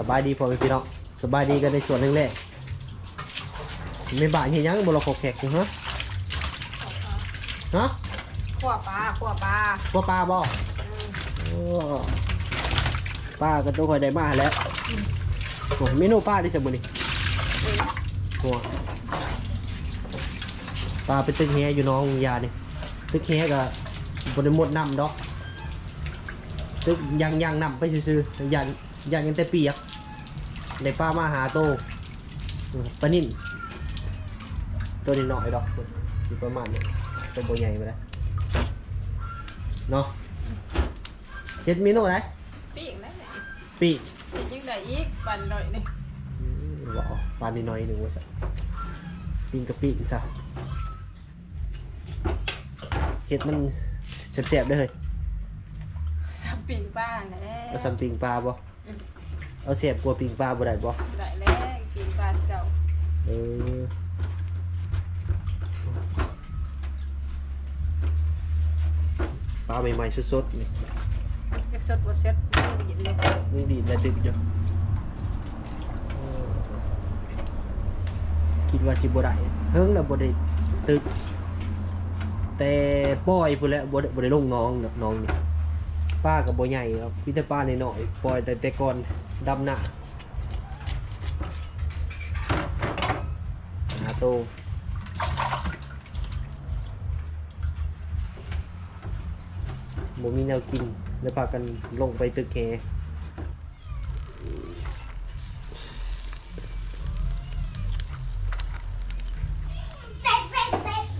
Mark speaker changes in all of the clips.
Speaker 1: สบายดีพ่อแม่พี่น้องสบายดีกันในส่วนหนึ่งแรกไม่บาดเฮียยังบุรโคแขกอยู่ฮะฮะ
Speaker 2: ขัวปลาขัวปลา
Speaker 1: พ่อปลาบ่โอ้ป้าก็ต้องคอยได้มาแล้วโอ้เมนูป้าที่สมุนี่โอ้ปลาเป็นตึกแฮอยู่น้องยานี่ตึกแฮกับบริมดน้ำดอกตึกยังยังนำไปซื้อๆยันยันยังแต่เปียก ได้ปลามาหาโตอืมปลานิ่นตัวนี้หน่อยดอกอยู่ประมาณนี้ตัวโบใหญ่ไปแล้วเนาะเจ็ดเมนูไหน
Speaker 2: ปีกนั่นแหละ
Speaker 1: ปีก
Speaker 2: ปีกยังได้อีกปั่นหน่อยนี่
Speaker 1: อืมว้าวปลานิดหน่อยหนึ่งว่าสัปิ้งกับปีกซะเห็ดมันแสบๆได้เลย
Speaker 2: สับปีกปลาแน่
Speaker 1: เอาสัมปิงปลาบ่ เอาเสียบกลัวปิงปลาบ่ได้บ่
Speaker 2: ได้แล้วปีกปลาเจ้า
Speaker 1: เออปลาใหม่ๆสดๆนี่
Speaker 2: จะสดบ่เสร็จไม่ได้ยินเลย
Speaker 1: ยังดีและดึกอยู่เออคิดว่าสิบ่ได้เฮิงแล้วบ่ได้ตึก แต่ปล่อยพุ่นแหล้วบ่ได้บ่ได้ลงน้องเนาะน้องนี่ป้ากับบ่ใหญ่ครับพี่แต่ป้าน้อยๆปล่อยแต่แต่ก่อน ดำหน้าหาโตบ่มีแนวกินแล้วพากันลงไปตึกแฮ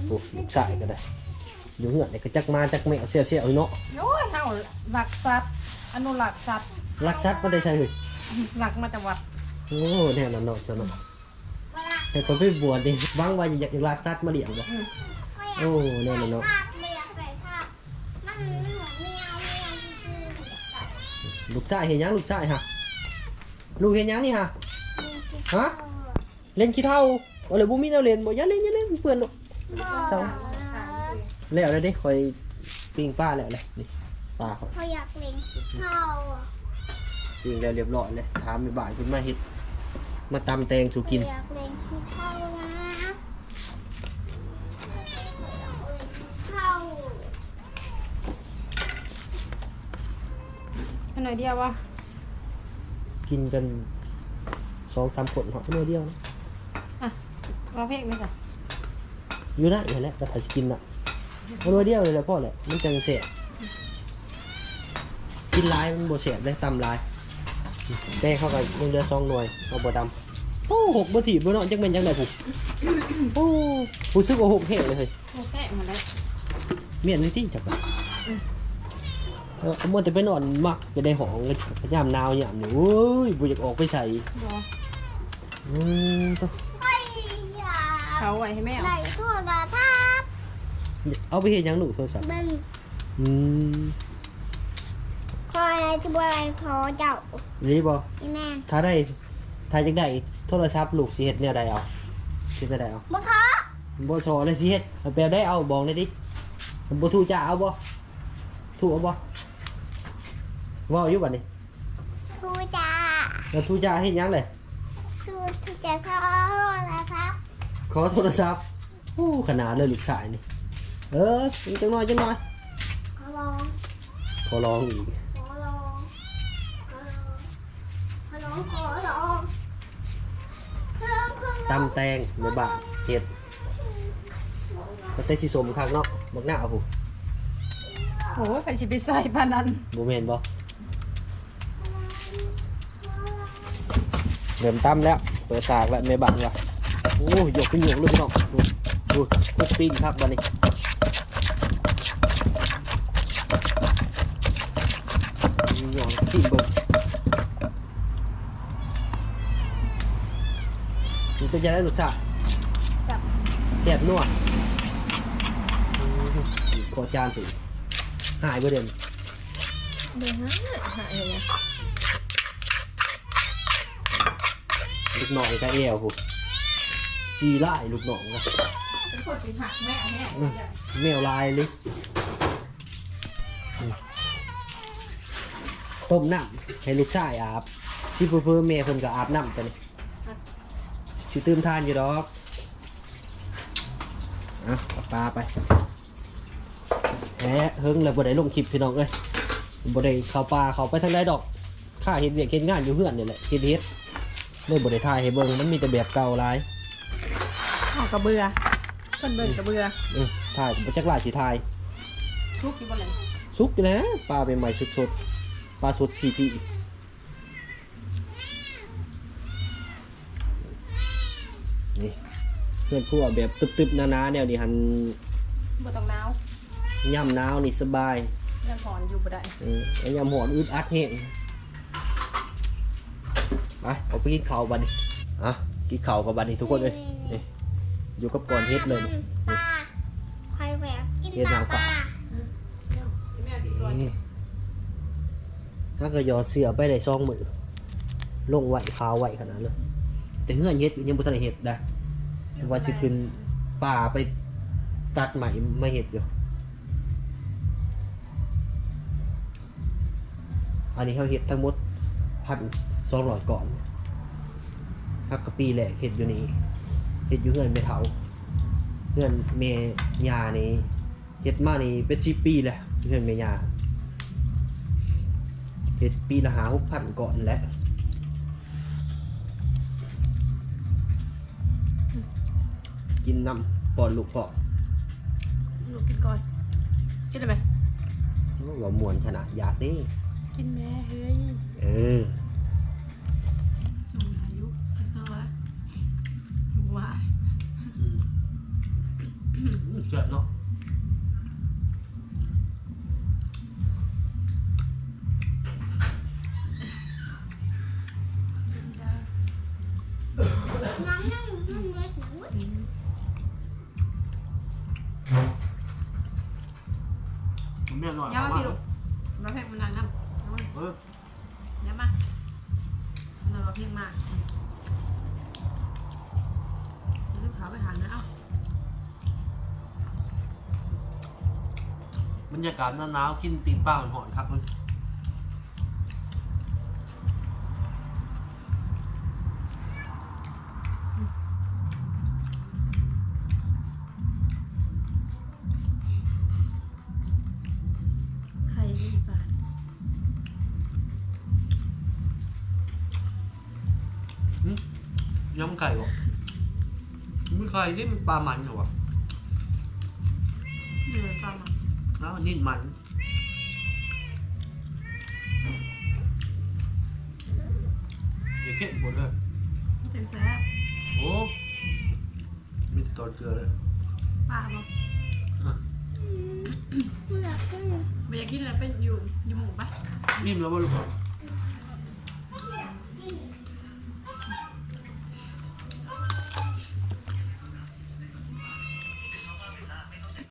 Speaker 1: โอ้ลูกชายก็ได้อยู่เหือนนี่ก็จักมาจักแมวเสียวๆอยู่เนาะ
Speaker 2: โอ้ยเฮาหลักสัตว์อนุรักษ์สัตว์
Speaker 1: ลักซักมันได้ใช่เฮ้ย
Speaker 2: หลักมาจากวัด
Speaker 1: โอ้แน่นอนเนาะเจ้าเนาะแต่คนไปบวชนี่บางว่าอยากลักซักมาเลี้ยงบ่โอ้แน่นอนเนาะ
Speaker 3: ไม่อยากใส่ค่ะมันมันเหมือนไม่เอาไม่เอาคือ
Speaker 1: ลูกชายเห็นยังลูกชายฮะลูกเห็นยังนี่ฮะฮะเล่นขี้เท่าเอาเลยบ่มีแนวเล่นบ่อย่าเล่นอย่าเล่นเปื้อนลูกเศร้าแล้วเลยดิคอยปิ้งป้าแล้วเลยนี่ป้าเขา
Speaker 3: เขาอยากเล่นขี้เท่า อะ
Speaker 1: ปิ้งแล้วเรียบร้อยเลยถามในบ่ายขึ้นมาเฮ็ดมาตำแตงสู่กิน
Speaker 3: อยากเล่นขี้เท่านะเท่า
Speaker 2: อันหน่อยเดียววะ
Speaker 1: กินกันสองสามคนเหาะเมื่อเดียวนะ
Speaker 2: ว่าเพลงไหมจ๊ะ
Speaker 1: อยู่นะอย่างแหละแต่ถ้าจะกินน่ะเอาเมื่อเดียวเลยแหละพ่อแหละมันจังเสียกินหลายมันบ่เสียได้ตำหลาย แต่เข้ากันยังเหลือสองหน่วยเอาบ่ตำโอ้หกบ่ถีบบ่เนาะจักแม่นจังได๋ผู้โอ้ผู้ซึกว่าหกแห้งเลยเฮ้ย
Speaker 2: โอเคหมดแล้ว
Speaker 1: เมียนนี่ที่จักอะเออมันจะไปนอนมักจะได้หองเลยยามหนาวยามนี่โอ้ยบ่อยากออกไปใส่
Speaker 2: บ่
Speaker 1: อืมต้อง
Speaker 3: ไม่อยาก
Speaker 2: เขาไว้ให้แม่เอา
Speaker 3: ไหลทั่วตาทับ
Speaker 1: เอาไปเฮ็ดหยังลูกโทรศัพท์
Speaker 3: เบิ้ง
Speaker 1: อืม
Speaker 3: คอย จะบอะไรขอเจ้า
Speaker 1: นี่บ่
Speaker 3: อีแม่น
Speaker 1: ถ้าได้ถ้าจังได้โทรศัพท์ลูกสิเฮ็ดแนวใดเอาสิเฮ็ดแนวใดเอา
Speaker 3: บ่ขอ
Speaker 1: บ่สอเลยสิเฮ็ดเอาแปลได้เอาบอกได้ดิบ่ถูกจะเอาบ่ถูกเอาบ่เว้าอยู่บัดนี้
Speaker 3: ทูจ้า
Speaker 1: แล้วถูกจะเฮ็ดหยังเลย
Speaker 3: ทูทูจะขออะไรครับ
Speaker 1: ขอโทรศัพท์โอ้ขนาดเลยลูกชายนี่เออจังน้อยจังน้อย
Speaker 3: ขอลอง
Speaker 1: ขอร้องอีก
Speaker 3: ขอลอง ขอลองขอลองเครื่องเครื่อง
Speaker 1: ตำแตงในบ้านเห็ดก็แต่สิสมคักเนาะบักหน้าผู้
Speaker 2: โอ้ยใครสิไปใส่ปานนั้น
Speaker 1: บ่แม่นบ่เริ่มตำแล้ว เปิดสากแล้วในบ้านว่ะโอ้ยยกขึ้นยกลูกน้องดูดูคุกปิ้งครับวันนี้มีหยองสิเบิ่ง เป็นยังไงรสชาติ
Speaker 2: จับ
Speaker 1: เสียบนวดอืมขอจานสิหายไปเดือน
Speaker 2: เดี๋ยวหาหาอย่างเงี้ย
Speaker 1: ลูกน้องก็เอวผู้ซีไล่ลูกน้องนะ
Speaker 2: เป็นคนสิหักแม่แม่
Speaker 1: แมวลายเลยอืมต้มน้ำให้ลูกชายอาบสิเพิ่มแม่เพิ่นก็อาบน้ำจ้ะนี่ สิตื่มทานอยู่ดอกอะเอาปลาไปแหมเฮิงแล้วบ่ได้ลงคลิปพี่น้องเอ้ยบ่ได้เข้าป่าเข้าไปทางใดดอกข้าเฮ็ดเวียกเฮ็ดงานอยู่เฮือนนี่แหละเฮ็ดเฮ็ดเลยบ่ได้ถ่ายให้เบิ่งมันมีแต่แบบเก่าหลาย
Speaker 2: ออกกระเบือเพิ่นเบิ่งกระเบือ
Speaker 1: เออถ่ายบ่จักหลายสิถ่าย
Speaker 2: ชุกอยู่บ่เลย
Speaker 1: สุกอยู่นะปลาใหม่ๆสดๆปลาสด CP นี่เพื่อนพวกแบบตึบๆหนาๆแนวนี้หัน
Speaker 2: บ่ต้องหนาว
Speaker 1: ย่ำหนาวนี่สบาย
Speaker 2: ยังหอนอยู่บ่ได้
Speaker 1: เออแล้วย่ำหอนอึดอัดแห้งไปเอาไปกินข้าวบัดนี้อะกินข้าวกับบัดนี้ทุกคนเลยนี่อยู่กับก่อนเฮ็ดเลยนี่
Speaker 3: ปลาใครแหวกกิน
Speaker 1: เฮ็ด
Speaker 3: ปลา
Speaker 1: น้ำ
Speaker 3: ป
Speaker 1: ปลา
Speaker 3: ลา
Speaker 1: นี่ถ้าก็ยอเสือไปได้ซองมือลงไหวขาวไหวขนาดเลย แต่เฮือนเฮ็ดยังบ่ทันได้เฮ็ดได้ว่าสิขึ้นป่าไปตัดใหม่มาเฮ็ดอยู่อันนี้เขาเฮ็ดทั้งหมดพันสองร้อยก่อนฮักกะปีแหละเฮ็ดอยู่นี่เฮ็ดอยู่เฮือนไม่เฒ่าเฮือนเมยานี่เฮ็ดมานี่เป็นสิปีแล้วเฮือนเมยาเฮ็ดปีละหาหกพันก่อนแหละ กินน้ำปอนลูกปอ
Speaker 2: ลูกกินก่อน กินได้ไหม
Speaker 1: ว่ามวนขนาดอยากเด้
Speaker 2: กินแม่เฮ้ย
Speaker 1: เออ
Speaker 2: จงอายุกินเอาวะว่า
Speaker 1: เจ็บเนาะ แม่หน่อย
Speaker 2: อย่ามาพี่ลูกมาเพ่งมันนานน้ำเอามา
Speaker 1: เออ
Speaker 2: อย่ามาเรามาเพ่งมากรีบขาไปหานะเอ้า
Speaker 1: บรรยากาศหนาวๆกินตีนป้าหอนๆครับมัน ยำไก่บ่มันไก่ที่มันปลามันเหรอวะ
Speaker 2: เหนื่อยฟังอะ
Speaker 1: แล้วนี่มัน อย่าเข้มหมดเลย
Speaker 2: เจ๋งแซ่บ
Speaker 1: โอ้มีแต่ตอนเกลือเลย
Speaker 2: ป้าบอก
Speaker 3: เมื่อกี้
Speaker 2: ไม่อยากกินอะไรเป็นอยู่อยู่หมู่ปะ
Speaker 1: นิ่มแล้วบ่ลูก